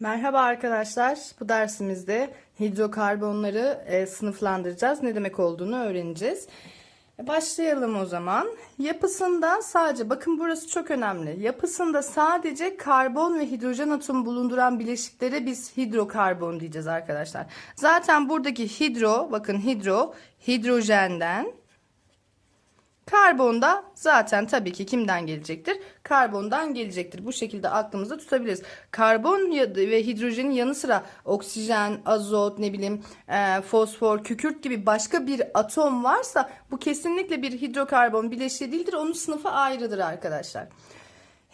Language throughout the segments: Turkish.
Merhaba arkadaşlar. Bu dersimizde hidrokarbonları e, sınıflandıracağız. Ne demek olduğunu öğreneceğiz. E, Başlayalım o zaman. Yapısında sadece bakın burası çok önemli. Yapısında sadece karbon ve hidrojen atomu bulunduran bileşiklere biz hidrokarbon diyeceğiz arkadaşlar. Zaten buradaki hidro bakın hidro hidrojenden Karbon da zaten tabii ki kimden gelecektir? Karbondan gelecektir. Bu şekilde aklımızda tutabiliriz. Karbon ve hidrojenin yanı sıra oksijen, azot, ne bileyim e, fosfor, kükürt gibi başka bir atom varsa bu kesinlikle bir hidrokarbon bileşiği değildir. Onun sınıfı ayrıdır arkadaşlar.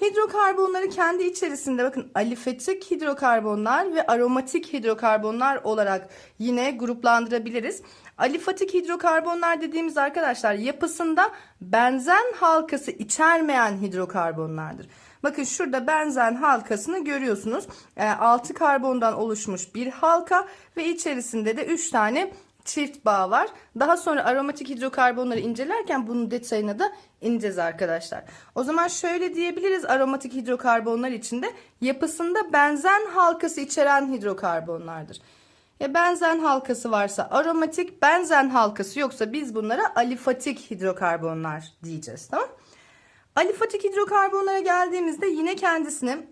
Hidrokarbonları kendi içerisinde bakın alifetik hidrokarbonlar ve aromatik hidrokarbonlar olarak yine gruplandırabiliriz. Alifatik hidrokarbonlar dediğimiz arkadaşlar yapısında benzen halkası içermeyen hidrokarbonlardır. Bakın şurada benzen halkasını görüyorsunuz. 6 karbondan oluşmuş bir halka ve içerisinde de 3 tane çift bağ var. Daha sonra aromatik hidrokarbonları incelerken bunun detayına da ineceğiz arkadaşlar. O zaman şöyle diyebiliriz aromatik hidrokarbonlar içinde yapısında benzen halkası içeren hidrokarbonlardır. Ya benzen halkası varsa aromatik, benzen halkası yoksa biz bunlara alifatik hidrokarbonlar diyeceğiz. Tamam? Alifatik hidrokarbonlara geldiğimizde yine kendisini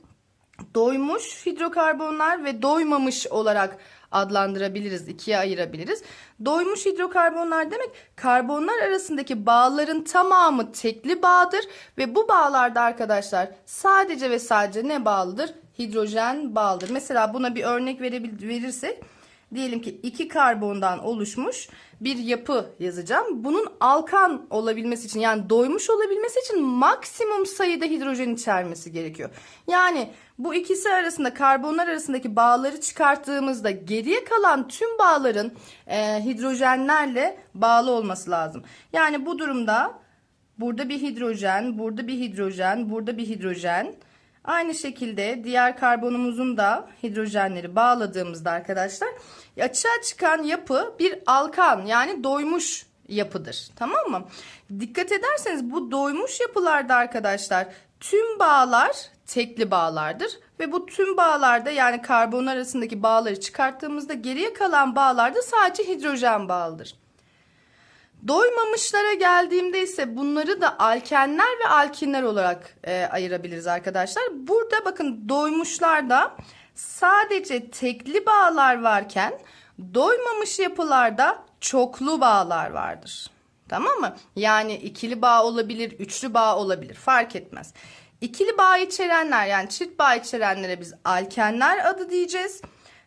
doymuş hidrokarbonlar ve doymamış olarak adlandırabiliriz, ikiye ayırabiliriz. Doymuş hidrokarbonlar demek karbonlar arasındaki bağların tamamı tekli bağdır ve bu bağlarda arkadaşlar sadece ve sadece ne bağlıdır? Hidrojen bağlıdır. Mesela buna bir örnek verebil verirsek diyelim ki iki karbondan oluşmuş bir yapı yazacağım. Bunun alkan olabilmesi için yani doymuş olabilmesi için maksimum sayıda hidrojen içermesi gerekiyor. Yani bu ikisi arasında karbonlar arasındaki bağları çıkarttığımızda geriye kalan tüm bağların e, hidrojenlerle bağlı olması lazım. Yani bu durumda burada bir hidrojen, burada bir hidrojen, burada bir hidrojen. Aynı şekilde diğer karbonumuzun da hidrojenleri bağladığımızda arkadaşlar açığa çıkan yapı bir alkan yani doymuş yapıdır. Tamam mı? Dikkat ederseniz bu doymuş yapılarda arkadaşlar tüm bağlar tekli bağlardır ve bu tüm bağlarda yani karbonlar arasındaki bağları çıkarttığımızda geriye kalan bağlarda sadece hidrojen bağlıdır. Doymamışlara geldiğimde ise bunları da alkenler ve alkinler olarak e, ayırabiliriz arkadaşlar. Burada bakın doymuşlarda sadece tekli bağlar varken doymamış yapılarda çoklu bağlar vardır. Tamam mı? Yani ikili bağ olabilir, üçlü bağ olabilir fark etmez. İkili bağ içerenler yani çift bağ içerenlere biz alkenler adı diyeceğiz.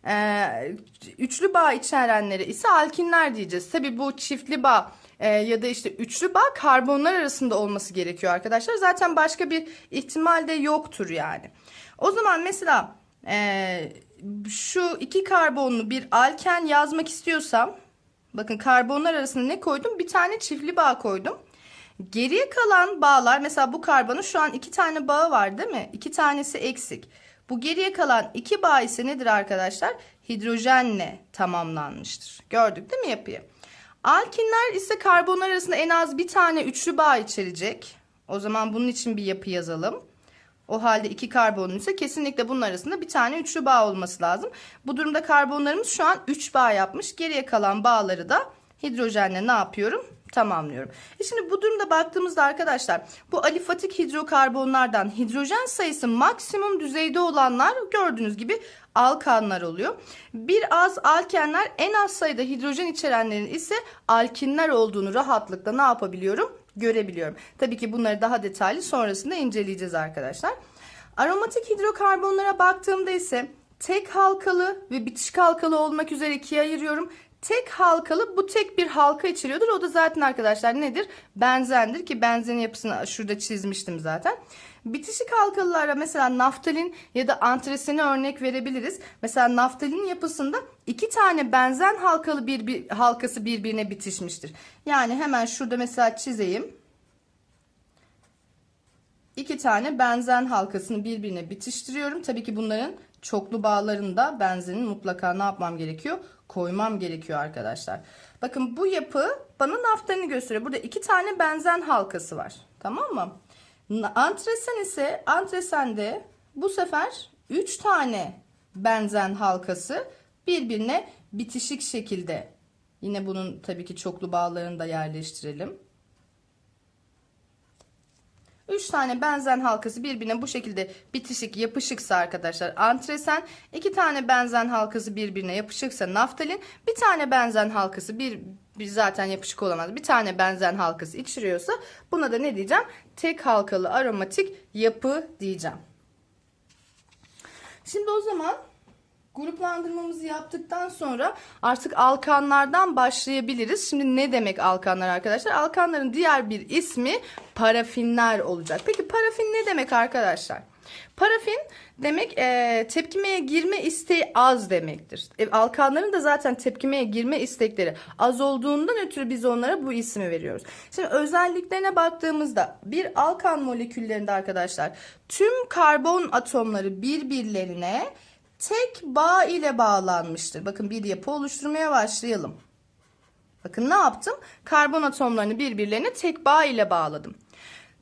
Ee, üçlü bağ içerenlere ise alkinler diyeceğiz. Tabi bu çiftli bağ e, ya da işte üçlü bağ karbonlar arasında olması gerekiyor arkadaşlar. Zaten başka bir ihtimal de yoktur yani. O zaman mesela e, şu iki karbonlu bir alken yazmak istiyorsam bakın karbonlar arasında ne koydum? Bir tane çiftli bağ koydum. Geriye kalan bağlar mesela bu karbonun şu an iki tane bağı var değil mi? İki tanesi eksik. Bu geriye kalan iki bağ ise nedir arkadaşlar? Hidrojenle tamamlanmıştır. Gördük değil mi yapıyı? Alkinler ise karbonlar arasında en az bir tane üçlü bağ içerecek. O zaman bunun için bir yapı yazalım. O halde iki karbonun ise kesinlikle bunun arasında bir tane üçlü bağ olması lazım. Bu durumda karbonlarımız şu an 3 bağ yapmış. Geriye kalan bağları da hidrojenle ne yapıyorum? Tamamlıyorum. E şimdi bu durumda baktığımızda arkadaşlar bu alifatik hidrokarbonlardan hidrojen sayısı maksimum düzeyde olanlar gördüğünüz gibi alkanlar oluyor. Bir az alkenler en az sayıda hidrojen içerenlerin ise alkinler olduğunu rahatlıkla ne yapabiliyorum? Görebiliyorum. Tabii ki bunları daha detaylı sonrasında inceleyeceğiz arkadaşlar. Aromatik hidrokarbonlara baktığımda ise tek halkalı ve bitişik halkalı olmak üzere ikiye ayırıyorum. Tek halkalı bu tek bir halka içeriyordur. O da zaten arkadaşlar nedir? Benzendir ki benzenin yapısını şurada çizmiştim zaten. Bitişik halkalılara mesela naftalin ya da antresini örnek verebiliriz. Mesela naftalin yapısında iki tane benzen halkalı bir, bir halkası birbirine bitişmiştir. Yani hemen şurada mesela çizeyim. İki tane benzen halkasını birbirine bitiştiriyorum. Tabii ki bunların çoklu bağlarında benzenin mutlaka ne yapmam gerekiyor? Koymam gerekiyor arkadaşlar. Bakın bu yapı bana naftalini gösteriyor. Burada iki tane benzen halkası var. Tamam mı? Antresen ise antresende bu sefer 3 tane benzen halkası birbirine bitişik şekilde yine bunun tabii ki çoklu bağlarını da yerleştirelim. 3 tane benzen halkası birbirine bu şekilde bitişik yapışıksa arkadaşlar antresen, 2 tane benzen halkası birbirine yapışıksa naftalin, bir tane benzen halkası bir, bir zaten yapışık olamaz. Bir tane benzen halkası içeriyorsa buna da ne diyeceğim? Tek halkalı aromatik yapı diyeceğim. Şimdi o zaman gruplandırmamızı yaptıktan sonra artık alkanlardan başlayabiliriz. Şimdi ne demek alkanlar arkadaşlar? Alkanların diğer bir ismi parafinler olacak. Peki parafin ne demek arkadaşlar? Parafin demek e, tepkimeye girme isteği az demektir. E, alkanların da zaten tepkimeye girme istekleri az olduğundan ötürü biz onlara bu ismi veriyoruz. Şimdi özelliklerine baktığımızda bir alkan moleküllerinde arkadaşlar tüm karbon atomları birbirlerine tek bağ ile bağlanmıştır. Bakın bir yapı oluşturmaya başlayalım. Bakın ne yaptım? Karbon atomlarını birbirlerine tek bağ ile bağladım.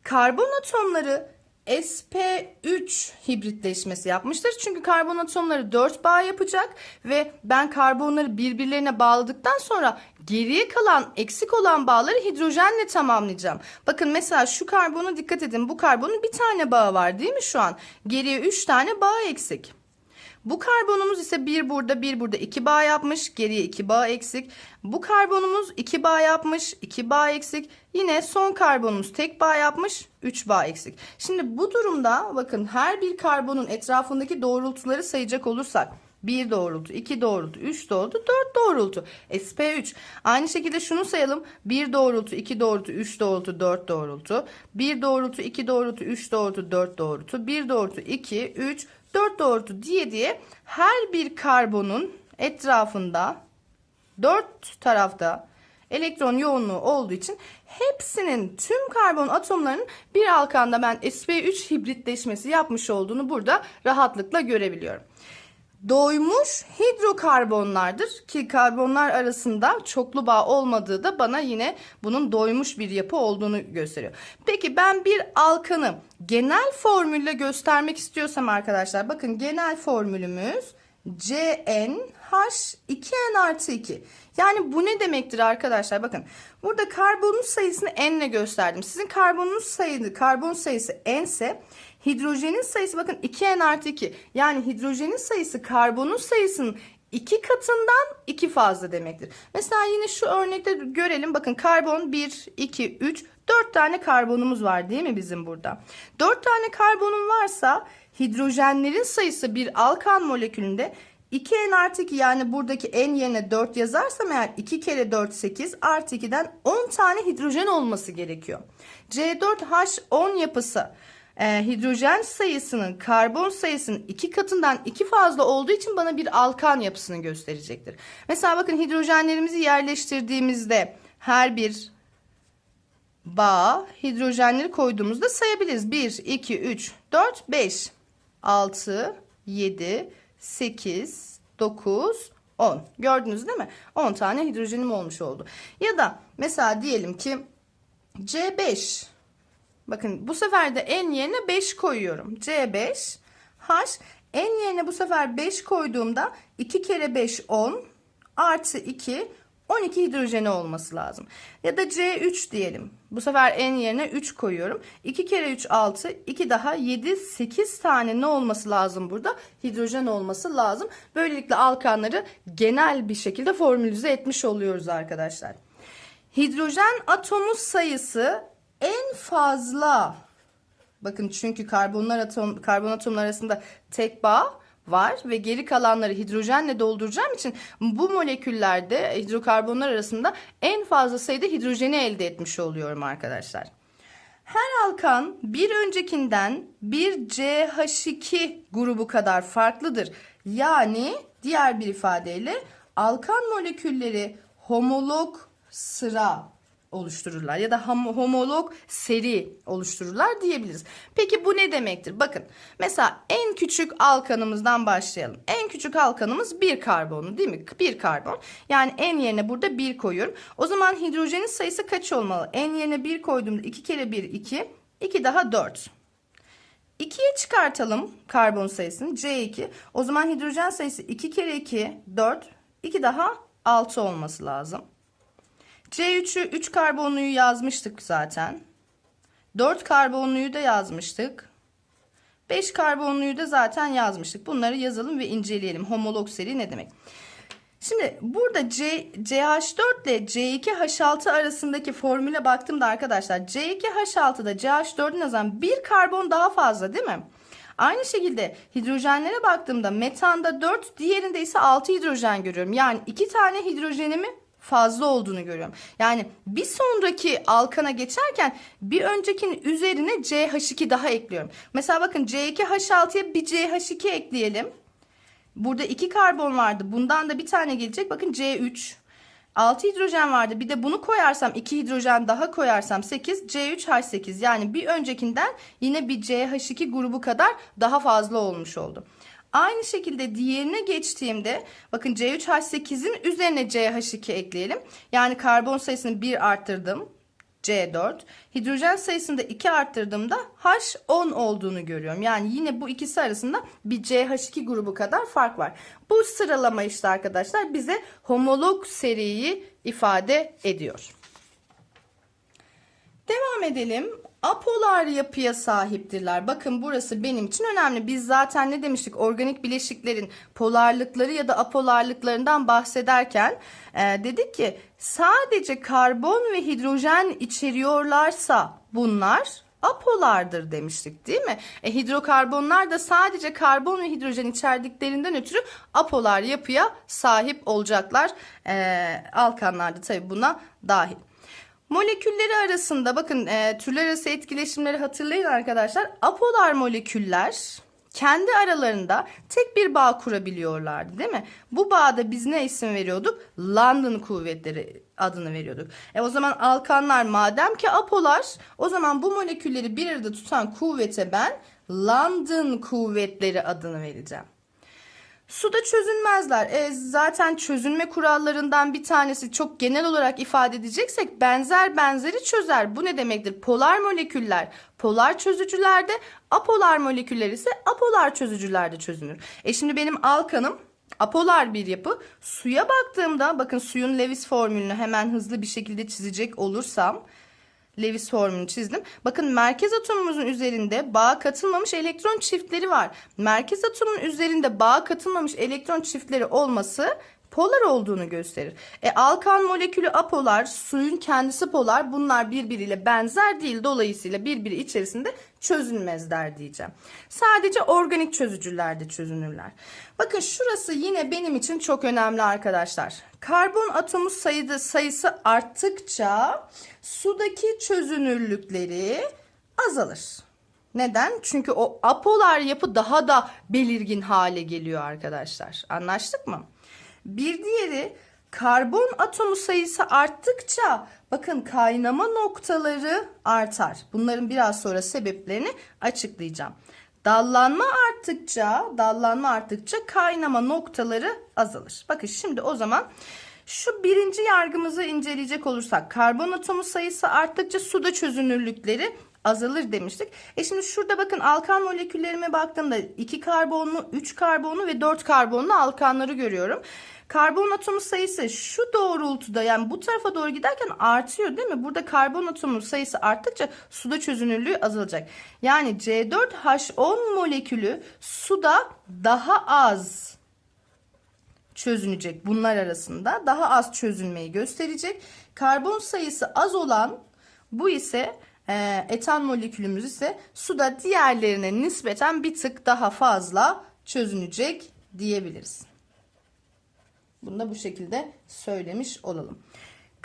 Karbon atomları sp3 hibritleşmesi yapmıştır. Çünkü karbon atomları 4 bağ yapacak ve ben karbonları birbirlerine bağladıktan sonra geriye kalan eksik olan bağları hidrojenle tamamlayacağım. Bakın mesela şu karbona dikkat edin. Bu karbonun bir tane bağı var değil mi şu an? Geriye 3 tane bağ eksik. Bu karbonumuz ise bir burada bir burada iki bağ yapmış. Geriye iki bağ eksik. Bu karbonumuz iki bağ yapmış. iki bağ eksik. Yine son karbonumuz tek bağ yapmış. üç bağ eksik. Şimdi bu durumda bakın her bir karbonun etrafındaki doğrultuları sayacak olursak. 1 doğrultu, 2 doğrultu, 3 doğrultu, 4 doğrultu. SP3. Aynı şekilde şunu sayalım. 1 doğrultu, 2 doğrultu, 3 doğrultu, 4 doğrultu. 1 doğrultu, 2 doğrultu, 3 doğrultu, 4 doğrultu. 1 doğrultu, 2, 3, 4 doğrultu diye diye her bir karbonun etrafında 4 tarafta elektron yoğunluğu olduğu için hepsinin tüm karbon atomlarının bir alkanda ben sp3 hibritleşmesi yapmış olduğunu burada rahatlıkla görebiliyorum. Doymuş hidrokarbonlardır ki karbonlar arasında çoklu bağ olmadığı da bana yine bunun doymuş bir yapı olduğunu gösteriyor. Peki ben bir alkanı genel formülle göstermek istiyorsam arkadaşlar bakın genel formülümüz CnH2n artı 2. Yani bu ne demektir arkadaşlar? Bakın burada karbonun sayısını n ile gösterdim. Sizin karbonun sayısı, karbon sayısı n ise hidrojenin sayısı bakın 2n artı 2. Yani hidrojenin sayısı karbonun sayısının iki katından iki fazla demektir. Mesela yine şu örnekte görelim. Bakın karbon 1, 2, 3, 4 tane karbonumuz var değil mi bizim burada? 4 tane karbonun varsa hidrojenlerin sayısı bir alkan molekülünde 2n artı 2 yani buradaki n yerine 4 yazarsam eğer 2 kere 4 8 artı 2'den 10 tane hidrojen olması gerekiyor. C4H10 yapısı e, hidrojen sayısının karbon sayısının iki katından iki fazla olduğu için bana bir alkan yapısını gösterecektir. Mesela bakın hidrojenlerimizi yerleştirdiğimizde her bir bağ hidrojenleri koyduğumuzda sayabiliriz. 1, 2, 3, 4, 5, 6, 7, 8, 9, 10. Gördünüz değil mi? 10 tane hidrojenim olmuş oldu. Ya da mesela diyelim ki C5 Bakın bu sefer de n yerine 5 koyuyorum. C5 H n yerine bu sefer 5 koyduğumda 2 kere 5 10 artı 2 12 hidrojeni olması lazım. Ya da C3 diyelim. Bu sefer n yerine 3 koyuyorum. 2 kere 3 6, 2 daha 7, 8 tane ne olması lazım burada? Hidrojen olması lazım. Böylelikle alkanları genel bir şekilde formülize etmiş oluyoruz arkadaşlar. Hidrojen atomu sayısı en fazla bakın çünkü karbonlar atom karbon atomlar arasında tek bağ var ve geri kalanları hidrojenle dolduracağım için bu moleküllerde hidrokarbonlar arasında en fazla sayıda hidrojeni elde etmiş oluyorum arkadaşlar. Her alkan bir öncekinden bir CH2 grubu kadar farklıdır. Yani diğer bir ifadeyle alkan molekülleri homolog sıra oluştururlar ya da homolog seri oluştururlar diyebiliriz. Peki bu ne demektir? Bakın mesela en küçük alkanımızdan başlayalım. En küçük alkanımız bir karbonlu değil mi? Bir karbon. Yani en yerine burada bir koyuyorum. O zaman hidrojenin sayısı kaç olmalı? En yerine bir koyduğumda 2 kere 1 2, 2 daha 4. 2'ye çıkartalım karbon sayısını. C2. O zaman hidrojen sayısı 2 kere 2 4. 2 daha 6 olması lazım. C3'ü 3 karbonluyu yazmıştık zaten. 4 karbonluyu da yazmıştık. 5 karbonluyu da zaten yazmıştık. Bunları yazalım ve inceleyelim. Homolog seri ne demek? Şimdi burada C, CH4 ile C2H6 arasındaki formüle baktığımda arkadaşlar C2H6'da CH4'ün yazan bir karbon daha fazla değil mi? Aynı şekilde hidrojenlere baktığımda metanda 4 diğerinde ise 6 hidrojen görüyorum. Yani 2 tane hidrojenimi fazla olduğunu görüyorum. Yani bir sonraki alkana geçerken bir öncekinin üzerine CH2 daha ekliyorum. Mesela bakın C2H6'ya bir CH2 ekleyelim. Burada iki karbon vardı. Bundan da bir tane gelecek. Bakın C3. 6 hidrojen vardı. Bir de bunu koyarsam 2 hidrojen daha koyarsam 8 C3H8 yani bir öncekinden yine bir CH2 grubu kadar daha fazla olmuş oldu. Aynı şekilde diğerine geçtiğimde bakın C3H8'in üzerine CH2 ekleyelim. Yani karbon sayısını 1 arttırdım. C4. Hidrojen sayısını da 2 arttırdığımda H10 olduğunu görüyorum. Yani yine bu ikisi arasında bir CH2 grubu kadar fark var. Bu sıralama işte arkadaşlar bize homolog seriyi ifade ediyor. Devam edelim. Apolar yapıya sahiptirler. Bakın burası benim için önemli. Biz zaten ne demiştik? Organik bileşiklerin polarlıkları ya da apolarlıklarından bahsederken e, dedik ki sadece karbon ve hidrojen içeriyorlarsa bunlar apolardır demiştik değil mi? E, hidrokarbonlar da sadece karbon ve hidrojen içerdiklerinden ötürü apolar yapıya sahip olacaklar. E, alkanlar da tabii buna dahil. Molekülleri arasında bakın e, türler arası etkileşimleri hatırlayın arkadaşlar. Apolar moleküller kendi aralarında tek bir bağ kurabiliyorlardı değil mi? Bu bağda biz ne isim veriyorduk? London kuvvetleri adını veriyorduk. E o zaman alkanlar madem ki apolar o zaman bu molekülleri bir arada tutan kuvvete ben London kuvvetleri adını vereceğim. Suda çözünmezler. E, zaten çözünme kurallarından bir tanesi çok genel olarak ifade edeceksek benzer benzeri çözer. Bu ne demektir? Polar moleküller polar çözücülerde, apolar moleküller ise apolar çözücülerde çözünür. E şimdi benim alkanım apolar bir yapı. Suya baktığımda bakın suyun Lewis formülünü hemen hızlı bir şekilde çizecek olursam Lewis formülünü çizdim. Bakın merkez atomumuzun üzerinde bağ katılmamış elektron çiftleri var. Merkez atomun üzerinde bağ katılmamış elektron çiftleri olması polar olduğunu gösterir. E, alkan molekülü apolar, suyun kendisi polar. Bunlar birbiriyle benzer değil. Dolayısıyla birbiri içerisinde çözülmezler diyeceğim. Sadece organik çözücülerde çözünürler. Bakın şurası yine benim için çok önemli arkadaşlar. Karbon atomu sayıda sayısı arttıkça sudaki çözünürlükleri azalır. Neden? Çünkü o apolar yapı daha da belirgin hale geliyor arkadaşlar. Anlaştık mı? Bir diğeri karbon atomu sayısı arttıkça bakın kaynama noktaları artar. Bunların biraz sonra sebeplerini açıklayacağım. Dallanma arttıkça, dallanma arttıkça kaynama noktaları azalır. Bakın şimdi o zaman şu birinci yargımızı inceleyecek olursak karbon atomu sayısı arttıkça suda çözünürlükleri azalır demiştik. E şimdi şurada bakın alkan moleküllerime baktığımda 2 karbonlu, 3 karbonlu ve 4 karbonlu alkanları görüyorum. Karbon atomu sayısı şu doğrultuda yani bu tarafa doğru giderken artıyor değil mi? Burada karbon atomu sayısı arttıkça suda çözünürlüğü azalacak. Yani C4H10 molekülü suda daha az çözünecek bunlar arasında. Daha az çözünmeyi gösterecek. Karbon sayısı az olan bu ise e, etan molekülümüz ise suda diğerlerine nispeten bir tık daha fazla çözünecek diyebiliriz. Bunu da bu şekilde söylemiş olalım.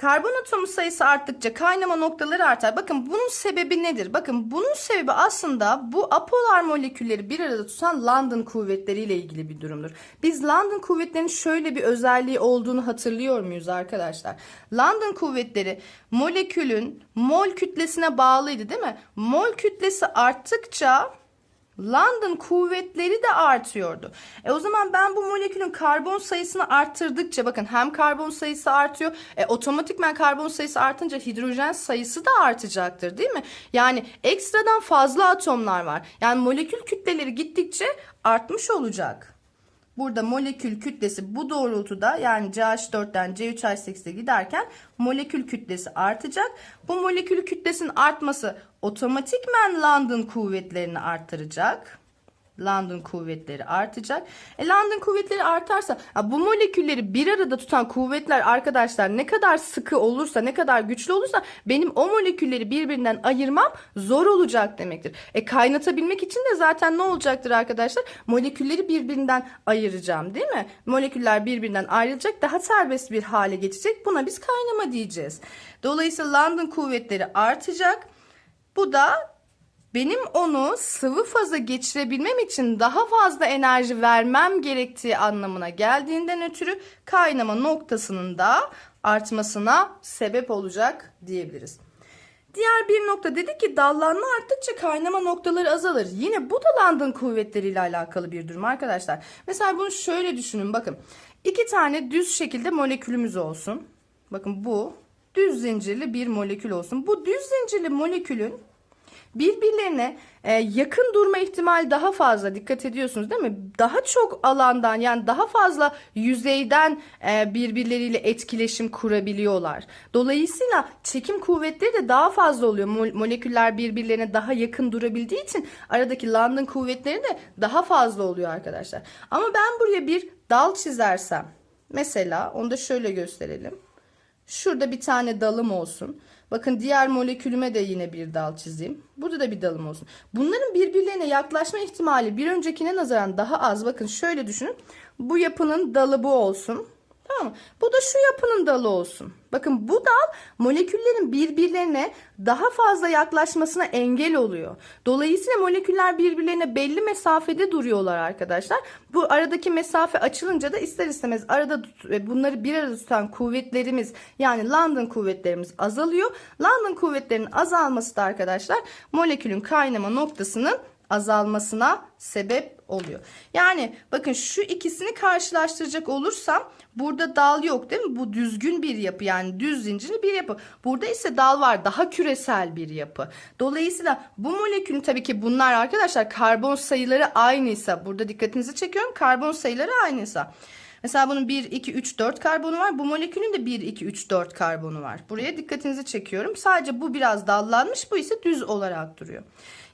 Karbon atomu sayısı arttıkça kaynama noktaları artar. Bakın bunun sebebi nedir? Bakın bunun sebebi aslında bu apolar molekülleri bir arada tutan London kuvvetleriyle ilgili bir durumdur. Biz London kuvvetlerinin şöyle bir özelliği olduğunu hatırlıyor muyuz arkadaşlar? London kuvvetleri molekülün mol kütlesine bağlıydı değil mi? Mol kütlesi arttıkça London kuvvetleri de artıyordu. E o zaman ben bu molekülün karbon sayısını arttırdıkça bakın hem karbon sayısı artıyor. E, otomatikman karbon sayısı artınca hidrojen sayısı da artacaktır değil mi? Yani ekstradan fazla atomlar var. Yani molekül kütleleri gittikçe artmış olacak. Burada molekül kütlesi bu doğrultuda yani CH4'ten C3H8'e giderken molekül kütlesi artacak. Bu molekül kütlesinin artması otomatikmen London kuvvetlerini arttıracak. London kuvvetleri artacak. E London kuvvetleri artarsa bu molekülleri bir arada tutan kuvvetler arkadaşlar ne kadar sıkı olursa ne kadar güçlü olursa benim o molekülleri birbirinden ayırmam zor olacak demektir. E kaynatabilmek için de zaten ne olacaktır arkadaşlar? Molekülleri birbirinden ayıracağım değil mi? Moleküller birbirinden ayrılacak daha serbest bir hale geçecek. Buna biz kaynama diyeceğiz. Dolayısıyla London kuvvetleri artacak. Bu da benim onu sıvı faza geçirebilmem için daha fazla enerji vermem gerektiği anlamına geldiğinden ötürü kaynama noktasının da artmasına sebep olacak diyebiliriz. Diğer bir nokta dedi ki dallanma arttıkça kaynama noktaları azalır. Yine bu da London kuvvetleriyle alakalı bir durum arkadaşlar. Mesela bunu şöyle düşünün bakın. İki tane düz şekilde molekülümüz olsun. Bakın bu düz zincirli bir molekül olsun. Bu düz zincirli molekülün birbirlerine e, yakın durma ihtimali daha fazla dikkat ediyorsunuz değil mi? Daha çok alandan yani daha fazla yüzeyden e, birbirleriyle etkileşim kurabiliyorlar. Dolayısıyla çekim kuvvetleri de daha fazla oluyor. Mol- moleküller birbirlerine daha yakın durabildiği için aradaki London kuvvetleri de daha fazla oluyor arkadaşlar. Ama ben buraya bir dal çizersem mesela onu da şöyle gösterelim. Şurada bir tane dalım olsun. Bakın diğer molekülüme de yine bir dal çizeyim. Burada da bir dalım olsun. Bunların birbirlerine yaklaşma ihtimali bir öncekine nazaran daha az. Bakın şöyle düşünün. Bu yapının dalı bu olsun. Tamam mı? Bu da şu yapının dalı olsun. Bakın bu dal moleküllerin birbirlerine daha fazla yaklaşmasına engel oluyor. Dolayısıyla moleküller birbirlerine belli mesafede duruyorlar arkadaşlar. Bu aradaki mesafe açılınca da ister istemez arada tut- bunları bir arada tutan kuvvetlerimiz yani London kuvvetlerimiz azalıyor. London kuvvetlerinin azalması da arkadaşlar molekülün kaynama noktasının azalmasına sebep oluyor. Yani bakın şu ikisini karşılaştıracak olursam burada dal yok değil mi? Bu düzgün bir yapı yani düz zincirli bir yapı. Burada ise dal var daha küresel bir yapı. Dolayısıyla bu molekülün tabii ki bunlar arkadaşlar karbon sayıları aynıysa burada dikkatinizi çekiyorum karbon sayıları aynıysa. Mesela bunun 1, 2, 3, 4 karbonu var. Bu molekülün de 1, 2, 3, 4 karbonu var. Buraya dikkatinizi çekiyorum. Sadece bu biraz dallanmış. Bu ise düz olarak duruyor.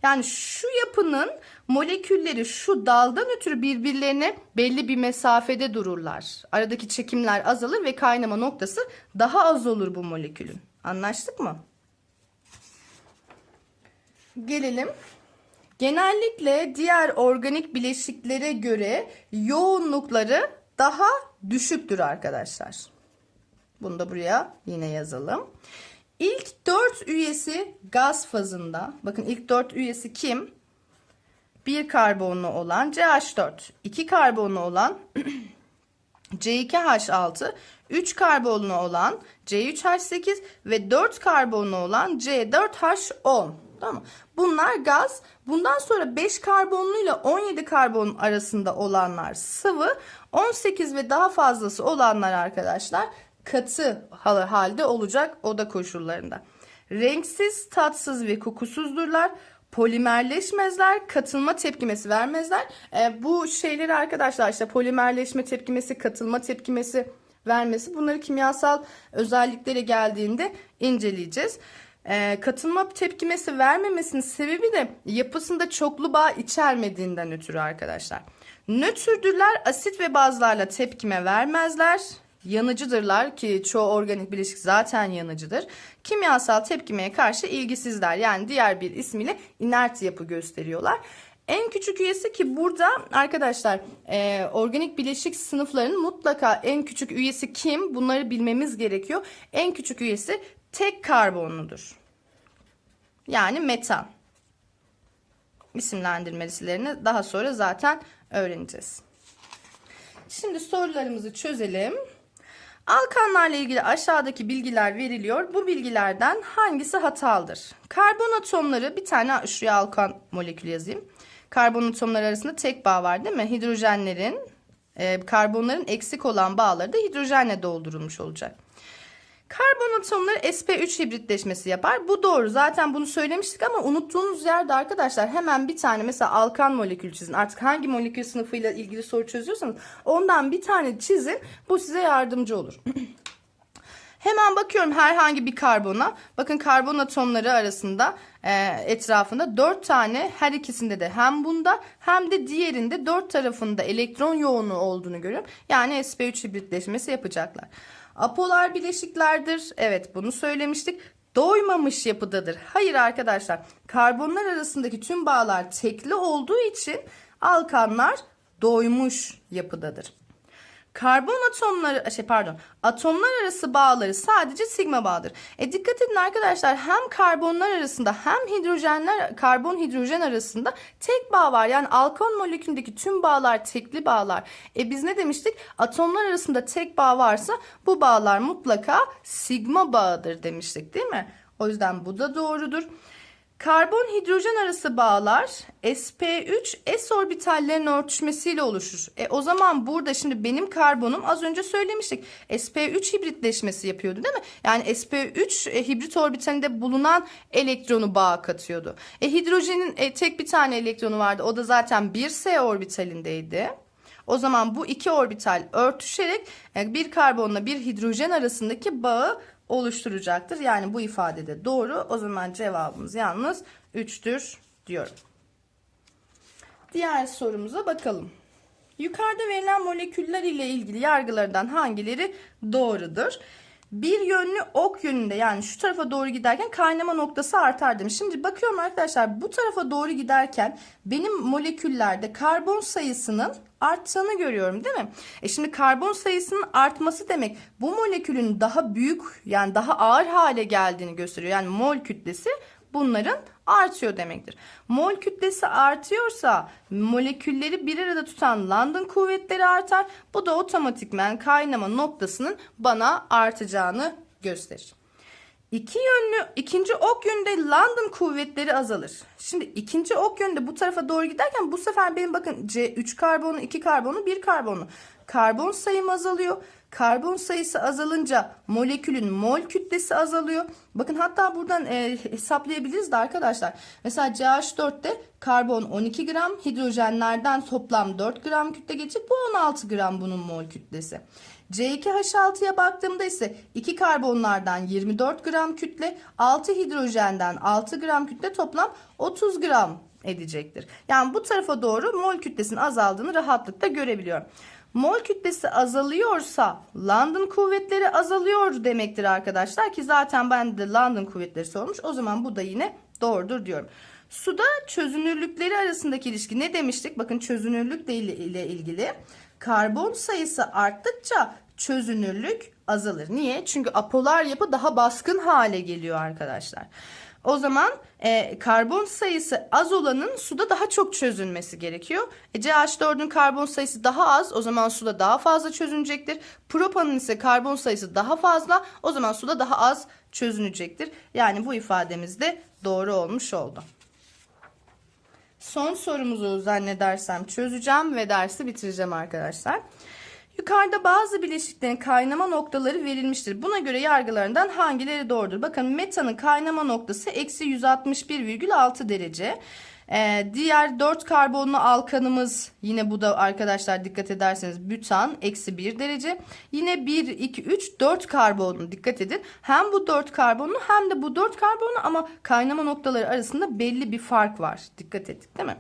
Yani şu yapının molekülleri şu daldan ötürü birbirlerine belli bir mesafede dururlar. Aradaki çekimler azalır ve kaynama noktası daha az olur bu molekülün. Anlaştık mı? Gelelim Genellikle diğer organik bileşiklere göre yoğunlukları daha düşüktür arkadaşlar. Bunu da buraya yine yazalım. İlk 4 üyesi gaz fazında. Bakın ilk 4 üyesi kim? 1 karbonlu olan CH4, 2 karbonlu olan C2H6, 3 karbonlu olan C3H8 ve 4 karbonlu olan C4H10. Tamam? Bunlar gaz. Bundan sonra 5 karbonlu ile 17 karbon arasında olanlar sıvı. 18 ve daha fazlası olanlar arkadaşlar katı hal- halde olacak oda koşullarında. Renksiz, tatsız ve kokusuzdurlar. Polimerleşmezler, katılma tepkimesi vermezler. E, bu şeyleri arkadaşlar işte polimerleşme tepkimesi, katılma tepkimesi vermesi bunları kimyasal özelliklere geldiğinde inceleyeceğiz. E, katılma tepkimesi vermemesinin sebebi de yapısında çoklu bağ içermediğinden ötürü arkadaşlar. Nötrdürler asit ve bazlarla tepkime vermezler. Yanıcıdırlar ki çoğu organik bileşik zaten yanıcıdır. Kimyasal tepkimeye karşı ilgisizler yani diğer bir ismiyle inert yapı gösteriyorlar. En küçük üyesi ki burada arkadaşlar e, organik bileşik sınıflarının mutlaka en küçük üyesi kim bunları bilmemiz gerekiyor. En küçük üyesi tek karbonludur. Yani metan. İsimlendirmelerini daha sonra zaten öğreneceğiz. Şimdi sorularımızı çözelim. Alkanlarla ilgili aşağıdaki bilgiler veriliyor. Bu bilgilerden hangisi hatalıdır? Karbon atomları bir tane şuraya alkan molekülü yazayım. Karbon atomları arasında tek bağ var değil mi? Hidrojenlerin, e, karbonların eksik olan bağları da hidrojenle doldurulmuş olacak. Karbon atomları sp3 hibritleşmesi yapar. Bu doğru. Zaten bunu söylemiştik ama unuttuğunuz yerde arkadaşlar hemen bir tane mesela alkan molekül çizin. Artık hangi molekül sınıfıyla ilgili soru çözüyorsanız ondan bir tane çizin. Bu size yardımcı olur. Hemen bakıyorum herhangi bir karbona. Bakın karbon atomları arasında e, etrafında 4 tane her ikisinde de hem bunda hem de diğerinde 4 tarafında elektron yoğunluğu olduğunu görüyorum. Yani sp3 hibritleşmesi yapacaklar. Apolar bileşiklerdir. Evet bunu söylemiştik. Doymamış yapıdadır. Hayır arkadaşlar. Karbonlar arasındaki tüm bağlar tekli olduğu için alkanlar doymuş yapıdadır. Karbon atomları şey pardon atomlar arası bağları sadece sigma bağdır. E dikkat edin arkadaşlar hem karbonlar arasında hem hidrojenler karbon hidrojen arasında tek bağ var. Yani alkon molekülündeki tüm bağlar tekli bağlar. E biz ne demiştik? Atomlar arasında tek bağ varsa bu bağlar mutlaka sigma bağıdır demiştik değil mi? O yüzden bu da doğrudur. Karbon hidrojen arası bağlar sp3 s orbitallerin örtüşmesiyle oluşur. E o zaman burada şimdi benim karbonum az önce söylemiştik. sp3 hibritleşmesi yapıyordu değil mi? Yani sp3 e, hibrit orbitalinde bulunan elektronu bağa katıyordu. E hidrojenin e, tek bir tane elektronu vardı. O da zaten 1s orbitalindeydi. O zaman bu iki orbital örtüşerek e, bir karbonla bir hidrojen arasındaki bağı oluşturacaktır. Yani bu ifade de doğru. O zaman cevabımız yalnız 3'tür diyorum. Diğer sorumuza bakalım. Yukarıda verilen moleküller ile ilgili yargılardan hangileri doğrudur? Bir yönlü ok yönünde yani şu tarafa doğru giderken kaynama noktası artar demiş. Şimdi bakıyorum arkadaşlar bu tarafa doğru giderken benim moleküllerde karbon sayısının arttığını görüyorum değil mi? E şimdi karbon sayısının artması demek bu molekülün daha büyük yani daha ağır hale geldiğini gösteriyor. Yani mol kütlesi bunların artıyor demektir. Mol kütlesi artıyorsa molekülleri bir arada tutan London kuvvetleri artar. Bu da otomatikmen kaynama noktasının bana artacağını gösterir. İki yönlü ikinci ok yönünde London kuvvetleri azalır. Şimdi ikinci ok yönünde bu tarafa doğru giderken bu sefer benim bakın C 3 karbonu, 2 karbonu, 1 karbonu. Karbon sayım azalıyor. Karbon sayısı azalınca molekülün mol kütlesi azalıyor. Bakın hatta buradan e, hesaplayabiliriz de arkadaşlar. Mesela CH4'te karbon 12 gram, hidrojenlerden toplam 4 gram kütle geçecek. Bu 16 gram bunun mol kütlesi. C2H6'ya baktığımda ise 2 karbonlardan 24 gram kütle, 6 hidrojenden 6 gram kütle toplam 30 gram edecektir. Yani bu tarafa doğru mol kütlesinin azaldığını rahatlıkla görebiliyorum. Mol kütlesi azalıyorsa London kuvvetleri azalıyor demektir arkadaşlar ki zaten ben de London kuvvetleri sormuş. O zaman bu da yine doğrudur diyorum. Suda çözünürlükleri arasındaki ilişki ne demiştik? Bakın çözünürlük ile ilgili. Karbon sayısı arttıkça çözünürlük azalır. Niye? Çünkü apolar yapı daha baskın hale geliyor arkadaşlar. O zaman e, karbon sayısı az olanın suda daha çok çözünmesi gerekiyor. E, CH4'ün karbon sayısı daha az o zaman suda daha fazla çözünecektir. Propanın ise karbon sayısı daha fazla o zaman suda daha az çözünecektir. Yani bu ifademiz de doğru olmuş oldu. Son sorumuzu zannedersem çözeceğim ve dersi bitireceğim arkadaşlar. Yukarıda bazı bileşiklerin kaynama noktaları verilmiştir. Buna göre yargılarından hangileri doğrudur? Bakın metanın kaynama noktası eksi 161,6 derece. Ee, diğer 4 karbonlu alkanımız yine bu da arkadaşlar dikkat ederseniz bütan eksi 1 derece. Yine 1, 2, 3, 4 karbonlu dikkat edin. Hem bu 4 karbonlu hem de bu 4 karbonlu ama kaynama noktaları arasında belli bir fark var. Dikkat ettik değil mi?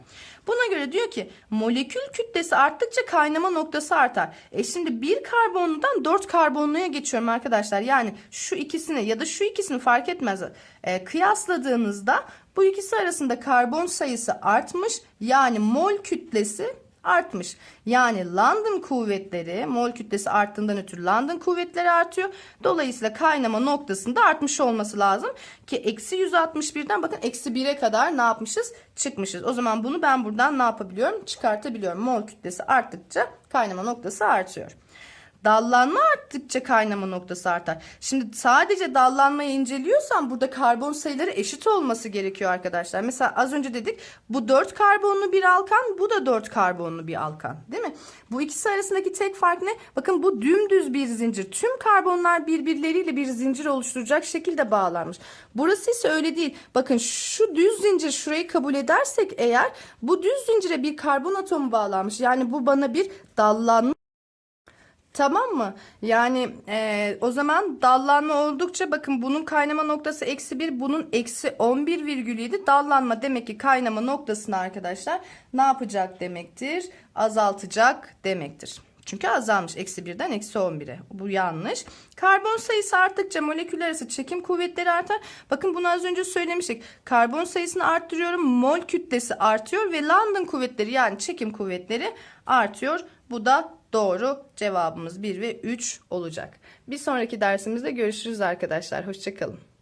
Buna göre diyor ki molekül kütlesi arttıkça kaynama noktası artar. E şimdi bir karbonludan 4 karbonluya geçiyorum arkadaşlar. Yani şu ikisini ya da şu ikisini fark etmez. E, kıyasladığınızda bu ikisi arasında karbon sayısı artmış. Yani mol kütlesi artmış. Yani London kuvvetleri mol kütlesi arttığından ötürü London kuvvetleri artıyor. Dolayısıyla kaynama noktasında artmış olması lazım. Ki eksi 161'den bakın eksi 1'e kadar ne yapmışız? Çıkmışız. O zaman bunu ben buradan ne yapabiliyorum? Çıkartabiliyorum. Mol kütlesi arttıkça kaynama noktası artıyor. Dallanma arttıkça kaynama noktası artar. Şimdi sadece dallanmayı inceliyorsan burada karbon sayıları eşit olması gerekiyor arkadaşlar. Mesela az önce dedik bu 4 karbonlu bir alkan bu da 4 karbonlu bir alkan değil mi? Bu ikisi arasındaki tek fark ne? Bakın bu dümdüz bir zincir. Tüm karbonlar birbirleriyle bir zincir oluşturacak şekilde bağlanmış. Burası ise öyle değil. Bakın şu düz zincir şurayı kabul edersek eğer bu düz zincire bir karbon atomu bağlanmış. Yani bu bana bir dallanma Tamam mı? Yani eee, o zaman dallanma oldukça bakın bunun kaynama noktası eksi 1 bunun eksi 11,7 dallanma demek ki kaynama noktasını arkadaşlar ne yapacak demektir? Azaltacak demektir. Çünkü azalmış eksi 1'den eksi 11'e. Bu yanlış. Karbon sayısı arttıkça moleküller arası çekim kuvvetleri artar. Bakın bunu az önce söylemiştik. Karbon sayısını arttırıyorum. Mol kütlesi artıyor ve London kuvvetleri yani çekim kuvvetleri artıyor. Bu da doğru cevabımız 1 ve 3 olacak. Bir sonraki dersimizde görüşürüz arkadaşlar. Hoşçakalın.